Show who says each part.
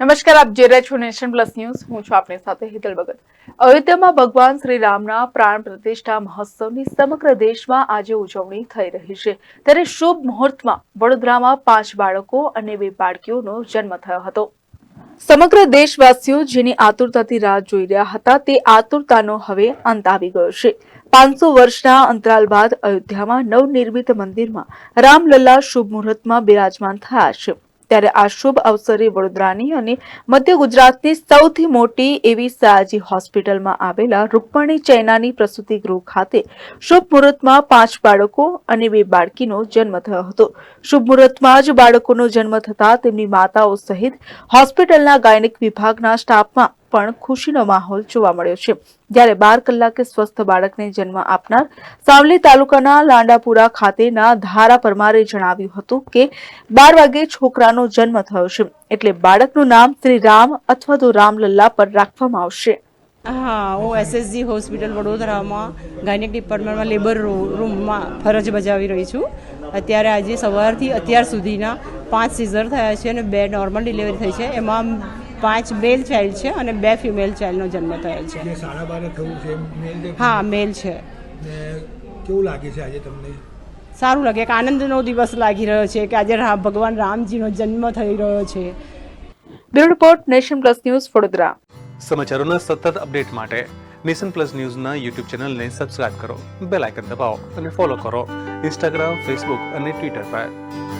Speaker 1: નમસ્કાર, આપ જે રહ્યા છો નેશન પ્લસ ન્યૂઝ. હું છું આપની સાથે હિતલ ભગત. અયોધ્યામાં ભગવાન શ્રી રામના પ્રાણ પ્રતિષ્ઠા મહોત્સવની સમગ્ર દેશમાં આજે ઉજવણી થઈ રહી છે. ત્યારે શુભ મુહૂર્તમાં વડોદરામાં પાંચ બાળકો અને બે બાળકીઓનો જન્મ થયો હતો. સમગ્ર દેશવાસીઓ જેની આતુરતાથી રાહ જોઈ રહ્યા હતા તે આતુરતાનો હવે અંત આવી ગયો છે. પાંચસો વર્ષના અંતરાલ બાદ અયોધ્યામાં નવનિર્મિત મંદિરમાં રામલલ્લા શુભ મુહૂર્તમાં બિરાજમાન થયા છે. ત્યારે આ શુભ અવસરે વડોદરાની અને મધ્ય ગુજરાતની સૌથી મોટી એવી સયાજી હોસ્પિટલમાં આવેલા રૂકમણી ચૈનાની પ્રસૂતિ ગૃહ ખાતે શુભ મુહૂર્તમાં પાંચ બાળકો અને બે બાળકીનો જન્મ થયો હતો. શુભ મુહૂર્તમાં જ બાળકોનો જન્મ થતા તેમની માતાઓ સહિત હોસ્પિટલના ગાયનિક વિભાગના સ્ટાફમાં પણ ખુશીનો માહોલ જોવા મળ્યો છે. જ્યારે બાર કલાકે સ્વસ્થ બાળકને જન્મ આપનાર સાવલી તાલુકાના લાંડાપુરા ખાતેના ધારા પરમારે જણાવ્યું હતું કે બાર વાગે છોકરાનો જન્મ થયો છે. એટલે બાળકનું નામ શ્રી રામ અથવા તો રામલલ્લા પર રાખવામાં આવશે.
Speaker 2: હા, હું એસએસજી હોસ્પિટલ વડોદરામાં ગાયનેક ડિપાર્ટમેન્ટમાં લેબર રૂમમાં ફરજ બજાવી રહી છું. અત્યારે આજે સવારથી અત્યાર સુધીના પાંચ સીઝર થયા છે અને બે નોર્મલ ડિલિવરી થઈ છે. એમાં પાંચ મેલ ચાઇલ્ડ છે અને બે ફિમેલ ચાઇલ્ડનો જન્મ
Speaker 3: થયું છે મેલ છે?
Speaker 2: હા મેલ છે.
Speaker 3: કેવું લાગે છે આજે તમને?
Speaker 2: સારું લાગે કે આનંદનો દિવસ લાગી રહ્યો છે કે આજે રામ ભગવાન રામજીનો જન્મ થઈ રહ્યો છે.
Speaker 1: Bureau report nation plus news Vadodara.
Speaker 4: સમાચારોના સતત અપડેટ માટે નેશન પ્લસ ન્યૂઝના યુટ્યુબ ચેનલને સબસ્ક્રાઇબ કરો બેલ આઇકન દબાવો અને ફોલો કરો ઇન્સ્ટાગ્રામ ફેસબુક અને ટ્વિટર પર.